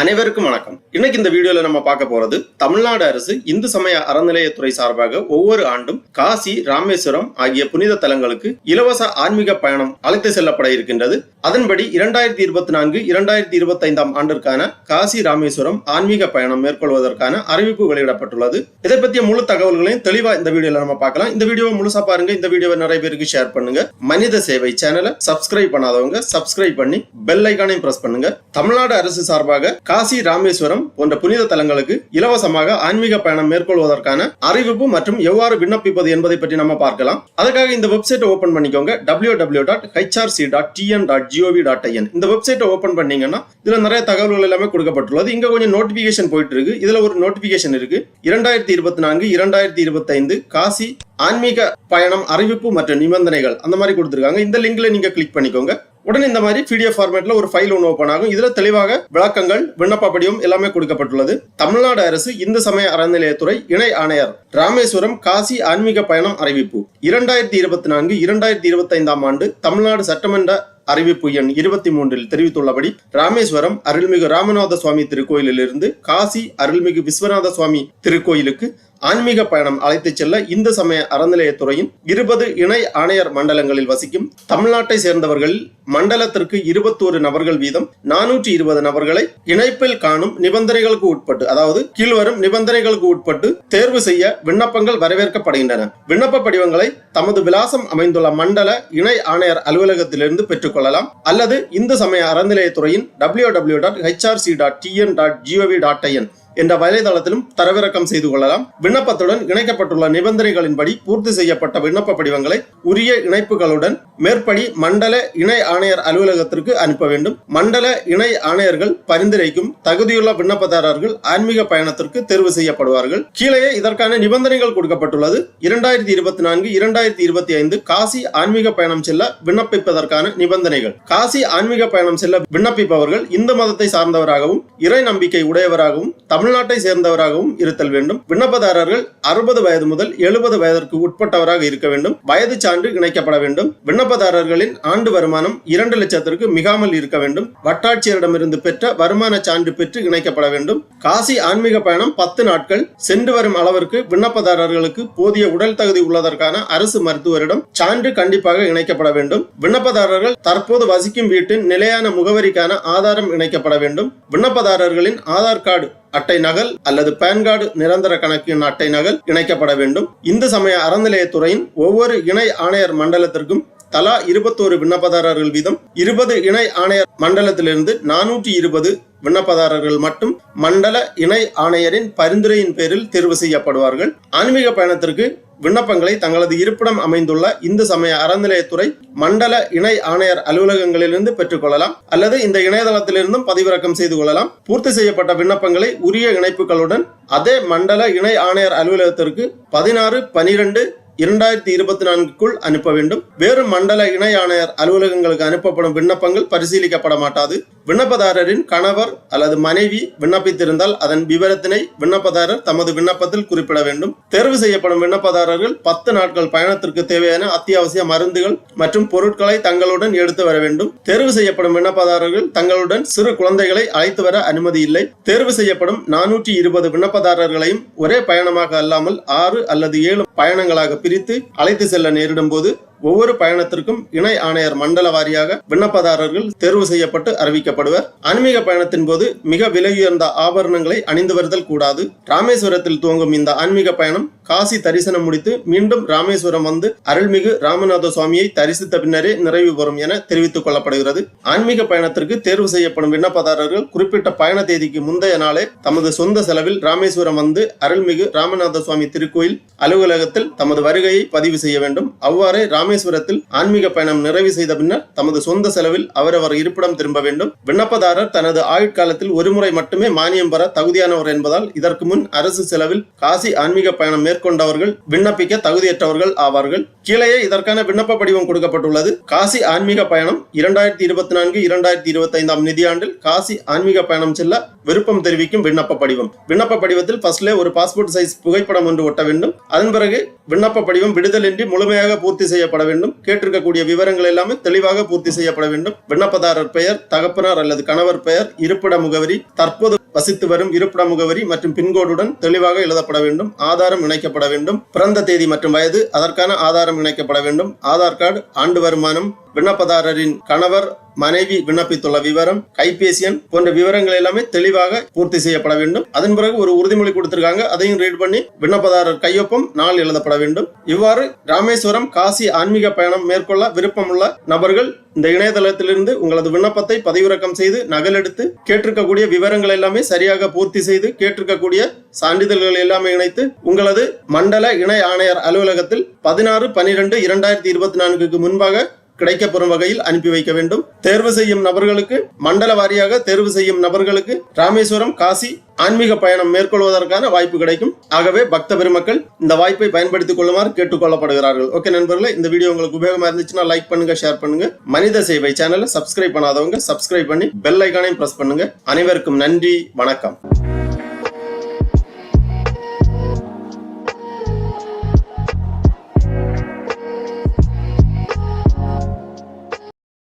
அனைவருக்கும் வணக்கம். இன்னைக்கு இந்த வீடியோல நம்ம பார்க்க போறது தமிழ்நாடு அரசு இந்து சமய அறநிலையத்துறை சார்பாக ஒவ்வொரு ஆண்டும் காசி ராமேஸ்வரம் ஆகிய புனித தலங்களுக்கு இலவச ஆன்மீக பயணம் அழைத்து செல்லப்பட இருக்கின்றது. அதன்படி இரண்டாயிரத்தி இருபத்தி நான்கு இரண்டாயிரத்தி இருபத்தி ஐந்தாம் ஆண்டிற்கான காசி ராமேஸ்வரம் ஆன்மீக பயணம் மேற்கொள்வதற்கான அறிவிப்பு வெளியிடப்பட்டுள்ளது. இதை பற்றிய முழு தகவல்களையும் தெளிவா இந்த வீடியோல நம்ம பார்க்கலாம். இந்த வீடியோவை முழுசா பாருங்க. இந்த வீடியோவை நிறைய பேருக்கு ஷேர் பண்ணுங்க. மனித சேவை சேனலை சப்ஸ்கிரைப் பண்ணாதவங்க சப்ஸ்கிரைப் பண்ணி பெல் ஐக்கானையும் பிரஸ் பண்ணுங்க. தமிழ்நாடு அரசு சார்பாக காசி ராமேஸ்வரம் போன்ற புனித தலங்களுக்கு இலவசமாக ஆன்மீக பயணம் மேற்கொள்வதற்கான அறிவிப்பு மற்றும் எவ்வாறு விண்ணப்பிப்பது என்பதை பற்றி நம்ம பார்க்கலாம். அதுக்காக இந்த வெப்சைட்டை ஓபன் பண்ணிக்கோங்க. W W dot HRC dot TN dot GOV dot IN இந்த வெப்சைட்டை ஓபன் பண்ணீங்கன்னா இதுல நிறைய தகவல்கள் எல்லாமே கொடுக்கப்பட்டுள்ளது. இங்க கொஞ்சம் நோட்டிபிகேஷன் போயிட்டு இருக்கு இதுல ஒரு நோட்டிபிகேஷன் இருக்கு. இரண்டாயிரத்தி இருபத்தி நான்கு இரண்டாயிரத்தி இருபத்தி ஐந்து காசி ஆன்மீக பயணம் அறிவிப்பு மற்றும் நிபந்தனைகள் அந்த மாதிரி கொடுத்துருக்காங்க. இந்த லிங்க்ல நீங்க கிளிக் பண்ணிக்கோங்க. உடனே இந்த மாதிரி பிடிஎஃப் ஃபார்மேட்ல ஒரு ஃபைல் ஒன்று ஓப்பன் ஆகும். இதுல தெளிவாக விளக்கங்கள் விண்ணப்ப படிவம் எல்லாமே கொடுக்கப்பட்டுள்ளது. தமிழ்நாடு அரசு இந்து சமய அறநிலையத்துறை இணை ஆணையர் ராமேஸ்வரம் காசி ஆன்மீக பயணம் அறிவிப்பு. இரண்டாயிரத்தி இருபத்தி நான்கு இரண்டாயிரத்தி இருபத்தி ஐந்தாம் ஆண்டு தமிழ்நாடு சட்டமன்ற அறிவிப்பு எண் இருபத்தி மூன்றில் தெரிவித்துள்ளபடி ராமேஸ்வரம் அருள்மிகு ராமநாத சுவாமி திருக்கோயிலிலிருந்து காசி அருள்மிகு விஸ்வநாத சுவாமி திருக்கோயிலுக்கு ஆன்மீக பயணம் அழைத்துச் செல்ல இந்து சமய அறநிலையத்துறையின் இருபது இணை ஆணையர் மண்டலங்களில் வசிக்கும் தமிழ்நாட்டை சேர்ந்தவர்களில் மண்டலத்திற்கு இருபத்தோரு நபர்கள் வீதம் நானூற்றி இருபது நபர்களை இணைப்பில் காணும் நிபந்தனைகளுக்கு உட்பட்டு அதாவது கீழ்வரும் நிபந்தனைகளுக்கு உட்பட்டு தேர்வு செய்ய விண்ணப்பங்கள் வரவேற்கப்படுகின்றன. விண்ணப்ப படிவங்களை தமது விலாசம் அமைந்துள்ள மண்டல இணை ஆணையர் அலுவலகத்திலிருந்து பெற்றுக்கொள்ளலாம். அல்லது இந்து சமய அறநிலையத்துறையின் W W dot HRC dot TN dot GOV dot IN என்ற வலைதளத்திலும் தரவிறக்கம் செய்து கொள்ளலாம். விண்ணப்பத்துடன் இணைக்கப்பட்டுள்ள நிபந்தனைகளின்படி பூர்த்தி செய்யப்பட்ட விண்ணப்ப படிவங்களை உரிய இணைப்புகளுடன் மேற்படி மண்டல இணை ஆணையர் அலுவலகத்திற்கு அனுப்ப வேண்டும். மண்டல இணை ஆணையர்கள் பரிந்துரைக்கும் தகுதியுள்ள விண்ணப்பதாரர்கள் ஆன்மீக பயணத்திற்கு தேர்வு செய்யப்படுவார்கள். கீழே இதற்கான நிபந்தனைகள் கொடுக்கப்பட்டுள்ளது. இரண்டாயிரத்தி இருபத்தி நான்கு இரண்டாயிரத்தி இருபத்தி ஐந்து காசி ஆன்மீக பயணம் செல்ல விண்ணப்பிப்பதற்கான நிபந்தனைகள். காசி ஆன்மீக பயணம் செல்ல விண்ணப்பிப்பவர்கள் இந்து மதத்தை சார்ந்தவராகவும் இறை நம்பிக்கை உடையவராகவும் தமிழ்நாட்டை சேர்ந்தவராகவும் இருத்தல் வேண்டும். விண்ணப்பதாரர்கள் அறுபது வயது முதல் எழுபது வயதிற்கு உட்பட்டவராக இருக்க வேண்டும். வயது சான்று இணைக்கப்பட வேண்டும். விண்ணப்பதாரர்களின் ஆண்டு வருமானம் இரண்டு லட்சத்திற்கு மிகாமல் இருக்க வேண்டும். வட்டாட்சியரிடமிருந்து பெற்ற வருமான சான்று பெற்று இணைக்கப்பட வேண்டும். காசி ஆன்மீக பயணம் பத்து நாட்கள். சென்று வரும் அளவிற்கு விண்ணப்பதாரர்களுக்கு போதிய உடல் தகுதி உள்ளதற்கான அரசு மருத்துவரிடம் சான்று கண்டிப்பாக இணைக்கப்பட வேண்டும். விண்ணப்பதாரர்கள் தற்போது வசிக்கும் வீட்டின் நிலையான முகவரிக்கான ஆதாரம் இணைக்கப்பட வேண்டும். விண்ணப்பதாரர்களின் ஆதார் கார்டு அட்டை நகல் அல்லது பேன் கார்டு நிரந்தர கணக்கின் அட்டை நகல் இணைக்கப்பட வேண்டும். இந்து சமய அறநிலையத்துறையின் ஒவ்வொரு இணை ஆணையர் மண்டலத்திற்கும் தலா இருபத்தோரு விண்ணப்பதாரர்கள் வீதம் இருபது இணை ஆணையர் மண்டலத்திலிருந்து நானூற்றி இருபது விண்ணப்பதாரர்கள் மட்டும் மண்டல இணை ஆணையரின் பரிந்துரையின் பேரில் தேர்வு செய்யப்படுவார்கள். ஆன்மீக பயணத்திற்கு விண்ணப்பங்களை தங்களது இருப்பிடம் அமைந்துள்ள இந்து சமய அறநிலையத்துறை மண்டல இணை ஆணையர் அலுவலகங்களிலிருந்து பெற்றுக்கொள்ளலாம் அல்லது இந்த இணையதளத்திலிருந்தும் பதிவிறக்கம் செய்து கொள்ளலாம். பூர்த்தி செய்யப்பட்ட விண்ணப்பங்களை உரிய இணைப்புகளுடன் அதே மண்டல இணை ஆணையர் அலுவலகத்திற்கு பதினாறு பனிரெண்டு இரண்டாயிரத்தி இருபத்தி நான்குக்குள் அனுப்ப வேண்டும். வேறு மண்டல இணை ஆணையர் அலுவலகங்களுக்கு அனுப்பப்படும் விண்ணப்பங்கள் பரிசீலிக்கப்பட மாட்டாது. விண்ணப்பதாரரின் கணவர் அல்லது மனைவி விண்ணப்பித்திருந்தால் அதன் விவரத்தினை விண்ணப்பதாரர் தமது விண்ணப்பத்தில் குறிப்பிட வேண்டும். தேர்வு செய்யப்படும் விண்ணப்பதாரர்கள் பத்து நாட்கள் பயணத்திற்கு தேவையான அத்தியாவசிய மருந்துகள் மற்றும் பொருட்களை தங்களுடன் எடுத்து வர வேண்டும். தேர்வு செய்யப்படும் விண்ணப்பதாரர்கள் தங்களுடன் சிறு குழந்தைகளை அழைத்து வர அனுமதி இல்லை. தேர்வு செய்யப்படும் நானூற்றி இருபது விண்ணப்பதாரர்களையும் ஒரே பயணமாக அல்லாமல் ஆறு அல்லது ஏழு பயணங்களாக பிரித்து அழைத்து செல்ல நேரிடும் போது ஒவ்வொரு பயணத்திற்கும் இணை ஆணையர் மண்டல வாரியாக விண்ணப்பதாரர்கள் தேர்வு செய்யப்பட்டு அறிவிக்கப்படுவர். ஆன்மீக பயணத்தின் போது மிக விலையுயர்ந்த ஆபரணங்களை அணிந்து வருதல் கூடாது. ராமேஸ்வரத்தில் துவங்கும் இந்த ஆன்மீக பயணம் காசி தரிசனம் முடித்து மீண்டும் ராமேஸ்வரம் வந்து அருள்மிகு ராமநாத சுவாமியை தரிசித்த பின்னரே நிறைவு பெறும் என தெரிவித்துக் கொள்ளப்படுகிறது. ஆன்மீக பயணத்திற்கு தேர்வு செய்யப்படும் விண்ணப்பதாரர்கள் குறிப்பிட்ட பயண தேதிக்கு முந்தைய நாளே தமது சொந்த செலவில் ராமேஸ்வரம் வந்து அருள்மிகு ராமநாத சுவாமி திருக்கோயில் அலுவலகத்தில் தமது வருகையை பதிவு செய்ய வேண்டும். அவ்வாறே ராமேஸ்வரத்தில் ஆன்மீக பயணம் நிறைவு செய்த பின்னர் தமது சொந்த செலவில் அவரவர் இருப்பிடம் திரும்ப வேண்டும். விண்ணப்பதாரர் தனது ஆயுட்காலத்தில் ஒருமுறை மட்டுமே மானியம் பெற தகுதியானவர் என்பதால் இதற்கு முன் அரசு செலவில் காசி ஆன்மீக பயணம் மேற்கொண்டவர்கள் விண்ணப்பிக்க தகுதியற்றவர்கள் ஆவார்கள். கீழேயே இதற்கான விண்ணப்ப படிவம் கொடுக்கப்பட்டுள்ளது. காசி ஆன்மீக பயணம் இரண்டாயிரத்தி இருபத்தி நான்கு இரண்டாயிரத்தி இருபத்தி ஐந்தாம் நிதியாண்டில் காசி ஆன்மீக பயணம் செல்ல விருப்பம் தெரிவிக்கும் விண்ணப்ப படிவம். விண்ணப்ப படிவத்தில் ஃபர்ஸ்ட்லே ஒரு பாஸ்போர்ட் சைஸ் புகைப்படம் ஒன்று ஒட்ட வேண்டும். அதன் பிறகு விண்ணப்ப படிவம் விடுதலின்றி முழுமையாக பூர்த்தி செய்யப்பட வேண்டும். கேட்டிருக்கக்கூடிய விவரங்கள் எல்லாமே தெளிவாக பூர்த்தி செய்யப்பட வேண்டும். விண்ணப்பதாரர் பெயர் தகப்பனார் அல்லது கணவர் பெயர் இருப்பிட முகவரி தற்போது வசித்து வரும் இருப்பிட முகவரி மற்றும் பின்கோடுடன் தெளிவாக எழுதப்பட வேண்டும். ஆதாரம் இணைக்க இணைக்கப்பட வேண்டும். பிறந்த தேதி மற்றும் வயது அதற்கான ஆதாரம் இணைக்கப்பட வேண்டும். ஆதார் கார்டு ஆண்டு வருமானம் விண்ணப்பதாரரின் கணவர் மனைவி விண்ணப்பித்துள்ள விவரம் கைபேசி எண் போன்ற விவரங்கள் எல்லாமே தெளிவாக பூர்த்தி செய்யப்பட வேண்டும். அதன் பிறகு ஒரு உறுதிமொழி கொடுத்திருக்காங்க. அதையும் ரீட் பண்ணி விண்ணப்பதாரர் கையொப்பம் நாள் எழுதப்பட வேண்டும். இவ்வாறு ராமேஸ்வரம் காசி ஆன்மீக பயணம் மேற்கொள்ள விருப்பமுள்ள நபர்கள் இந்த இணையதளத்திலிருந்து உங்களது விண்ணப்பத்தை பதிவிறக்கம் செய்து நகலெடுத்து கேட்டிருக்கக்கூடிய விவரங்கள் எல்லாமே சரியாக பூர்த்தி செய்து கேட்டிருக்கக்கூடிய சான்றிதழ்கள் எல்லாமே இணைத்து உங்களது மண்டல இணை ஆணையர் அலுவலகத்தில் பதினாறு பனிரெண்டு இரண்டாயிரத்தி இருபத்தி நான்குக்கு முன்பாக கிடைக்கப்பெறும் வகையில் அனுப்பி வைக்க வேண்டும். தேர்வு செய்யும் நபர்களுக்கு மண்டல வாரியாக தேர்வு செய்யும் நபர்களுக்கு ராமேஸ்வரம் காசி ஆன்மீக பயணம் மேற்கொள்வதற்கான வாய்ப்பு கிடைக்கும். ஆகவே பக்த பெருமக்கள் இந்த வாய்ப்பை பயன்படுத்திக் கொள்ளுமாறு கேட்டுக்கொள்ளப்படுகிறார்கள். ஓகே நண்பர்களே இந்த வீடியோ உங்களுக்கு உபயோகமா இருந்துச்சுன்னா லைக் பண்ணுங்க ஷேர் பண்ணுங்க. மனித சேவை சேனலை சப்ஸ்கிரைப் பண்ணாதவங்க சப்ஸ்கிரைப் பண்ணி பெல் ஐக்கானையும் பிரஸ் பண்ணுங்க. அனைவருக்கும் நன்றி வணக்கம்.